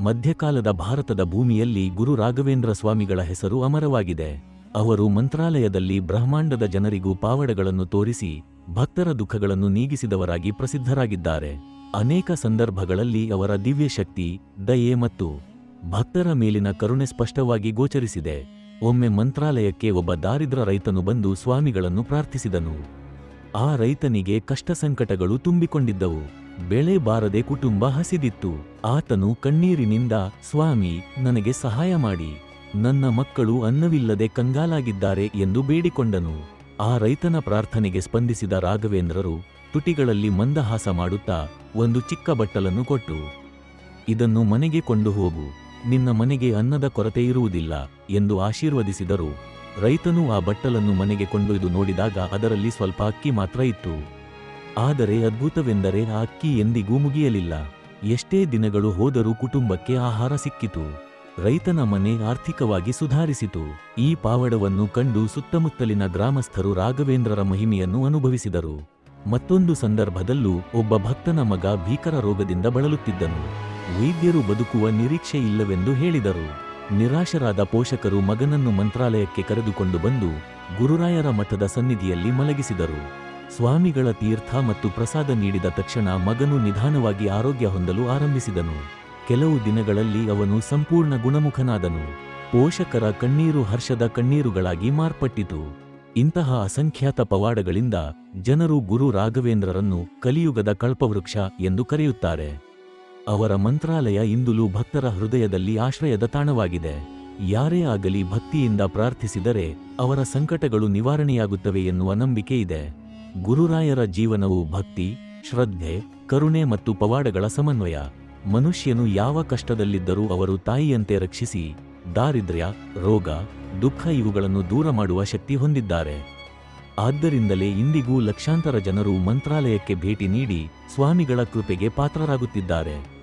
ಮಧ್ಯಕಾಲದ ಭಾರತದ ಭೂಮಿಯಲ್ಲಿ ಗುರು ರಾಘವೇಂದ್ರ ಸ್ವಾಮಿಗಳ ಹೆಸರು ಅಮರವಾಗಿದೆ. ಅವರು ಮಂತ್ರಾಲಯದಲ್ಲಿ ಬ್ರಹ್ಮಾಂಡದ ಜನರಿಗೂ ಪಾವಡಗಳನ್ನು ತೋರಿಸಿ ಭಕ್ತರ ದುಃಖಗಳನ್ನು ನೀಗಿಸಿದವರಾಗಿ ಪ್ರಸಿದ್ಧರಾಗಿದ್ದಾರೆ. ಅನೇಕ ಸಂದರ್ಭಗಳಲ್ಲಿ ಅವರ ದಿವ್ಯಶಕ್ತಿ ದಯೆ ಮತ್ತು ಭಕ್ತರ ಮೇಲಿನ ಕರುಣೆ ಸ್ಪಷ್ಟವಾಗಿ ಗೋಚರಿಸಿದೆ. ಒಮ್ಮೆ ಮಂತ್ರಾಲಯಕ್ಕೆ ಒಬ್ಬ ದಾರಿದ್ರ ರೈತನು ಬಂದು ಸ್ವಾಮಿಗಳನ್ನು ಪ್ರಾರ್ಥಿಸಿದನು. ಆ ರೈತನಿಗೆ ಕಷ್ಟ ಸಂಕಟಗಳು ತುಂಬಿಕೊಂಡಿದ್ದವು. ಬೆಳೆ ಬಾರದೆ ಕುಟುಂಬ ಹಸಿದಿತ್ತು. ಆತನು ಕಣ್ಣೀರಿನಿಂದ, ಸ್ವಾಮಿ, ನನಗೆ ಸಹಾಯ ಮಾಡಿ. ನನ್ನ ಮಕ್ಕಳು ಅನ್ನವಿಲ್ಲದೆ ಕಂಗಾಲಾಗಿದ್ದಾರೆ ಎಂದು ಬೇಡಿಕೊಂಡನು. ಆ ರೈತನ ಪ್ರಾರ್ಥನೆಗೆ ಸ್ಪಂದಿಸಿದ ರಾಘವೇಂದ್ರರು ತುಟಿಗಳಲ್ಲಿ ಮಂದಹಾಸ ಮಾಡುತ್ತಾ ಒಂದು ಚಿಕ್ಕ ಬಟ್ಟಲನ್ನು ಕೊಟ್ಟು, ಇದನ್ನು ಮನೆಗೆ ಕೊಂಡು ಹೋಗು. ನಿನ್ನ ಮನೆಗೆ ಅನ್ನದ ಕೊರತೆ ಇರುವುದಿಲ್ಲ ಎಂದು ಆಶೀರ್ವದಿಸಿದರು. ರೈತನು ಆ ಬಟ್ಟಲನ್ನು ಮನೆಗೆ ಕೊಂಡೊಯ್ದು ನೋಡಿದಾಗ ಅದರಲ್ಲಿ ಸ್ವಲ್ಪ ಅಕ್ಕಿ ಮಾತ್ರ ಇತ್ತು. ಆದರೆ ಅದ್ಭುತವೆಂದರೆ ಆ ಅಕ್ಕಿ ಎಂದಿಗೂ ಮುಗಿಯಲಿಲ್ಲ. ಎಷ್ಟೇ ದಿನಗಳು ಹೋದರೂ ಕುಟುಂಬಕ್ಕೆ ಆಹಾರ ಸಿಕ್ಕಿತು. ರೈತನ ಮನೆ ಆರ್ಥಿಕವಾಗಿ ಸುಧಾರಿಸಿತು. ಈ ಪಾವಡವನ್ನು ಕಂಡು ಸುತ್ತಮುತ್ತಲಿನ ಗ್ರಾಮಸ್ಥರು ರಾಘವೇಂದ್ರರ ಮಹಿಮೆಯನ್ನು ಅನುಭವಿಸಿದರು. ಮತ್ತೊಂದು ಸಂದರ್ಭದಲ್ಲೂ ಒಬ್ಬ ಭಕ್ತನ ಮಗ ಭೀಕರ ರೋಗದಿಂದ ಬಳಲುತ್ತಿದ್ದನು. ವೈದ್ಯರು ಬದುಕುವ ನಿರೀಕ್ಷೆ ಇಲ್ಲವೆಂದು ಹೇಳಿದರು. ನಿರಾಶರಾದ ಪೋಷಕರು ಮಗನನ್ನು ಮಂತ್ರಾಲಯಕ್ಕೆ ಕರೆದುಕೊಂಡು ಬಂದು ಗುರುರಾಯರ ಮಠದ ಸನ್ನಿಧಿಯಲ್ಲಿ ಮಲಗಿಸಿದರು. ಸ್ವಾಮಿಗಳ ತೀರ್ಥ ಮತ್ತು ಪ್ರಸಾದ ನೀಡಿದ ತಕ್ಷಣ ಮಗನು ನಿಧಾನವಾಗಿ ಆರೋಗ್ಯ ಹೊಂದಲು ಆರಂಭಿಸಿದನು. ಕೆಲವು ದಿನಗಳಲ್ಲಿ ಅವನು ಸಂಪೂರ್ಣ ಗುಣಮುಖನಾದನು. ಪೋಷಕರ ಕಣ್ಣೀರು ಹರ್ಷದ ಕಣ್ಣೀರುಗಳಾಗಿ ಮಾರ್ಪಟ್ಟಿತು. ಇಂತಹ ಅಸಂಖ್ಯಾತ ಪವಾಡಗಳಿಂದ ಜನರು ಗುರು ರಾಘವೇಂದ್ರರನ್ನು ಕಲಿಯುಗದ ಕಲ್ಪವೃಕ್ಷ ಎಂದು ಕರೆಯುತ್ತಾರೆ. ಅವರ ಮಂತ್ರಾಲಯ ಇಂದುಲು ಭಕ್ತರ ಹೃದಯದಲ್ಲಿ ಆಶ್ರಯದ ತಾಣವಾಗಿದೆ. ಯಾರೇ ಆಗಲಿ ಭಕ್ತಿಯಿಂದ ಪ್ರಾರ್ಥಿಸಿದರೆ ಅವರ ಸಂಕಟಗಳು ನಿವಾರಣೆಯಾಗುತ್ತವೆ ಎನ್ನುವ ನಂಬಿಕೆ ಇದೆ. ಗುರುರಾಯರ ಜೀವನವು ಭಕ್ತಿ, ಶ್ರದ್ಧೆ, ಕರುಣೆ ಮತ್ತು ಪವಾಡಗಳ ಸಮನ್ವಯ. ಮನುಷ್ಯನು ಯಾವ ಕಷ್ಟದಲ್ಲಿದ್ದರೂ ಅವರು ತಾಯಿಯಂತೆ ರಕ್ಷಿಸಿ, ದಾರಿದ್ರ್ಯ, ರೋಗ, ದುಃಖ ಇವುಗಳನ್ನು ದೂರ ಮಾಡುವ ಶಕ್ತಿ ಹೊಂದಿದ್ದಾರೆ. ಆದ್ದರಿಂದಲೇ ಇಂದಿಗೂ ಲಕ್ಷಾಂತರ ಜನರು ಮಂತ್ರಾಲಯಕ್ಕೆ ಭೇಟಿ ನೀಡಿ ಸ್ವಾಮಿಗಳ ಕೃಪೆಗೆ ಪಾತ್ರರಾಗುತ್ತಿದ್ದಾರೆ.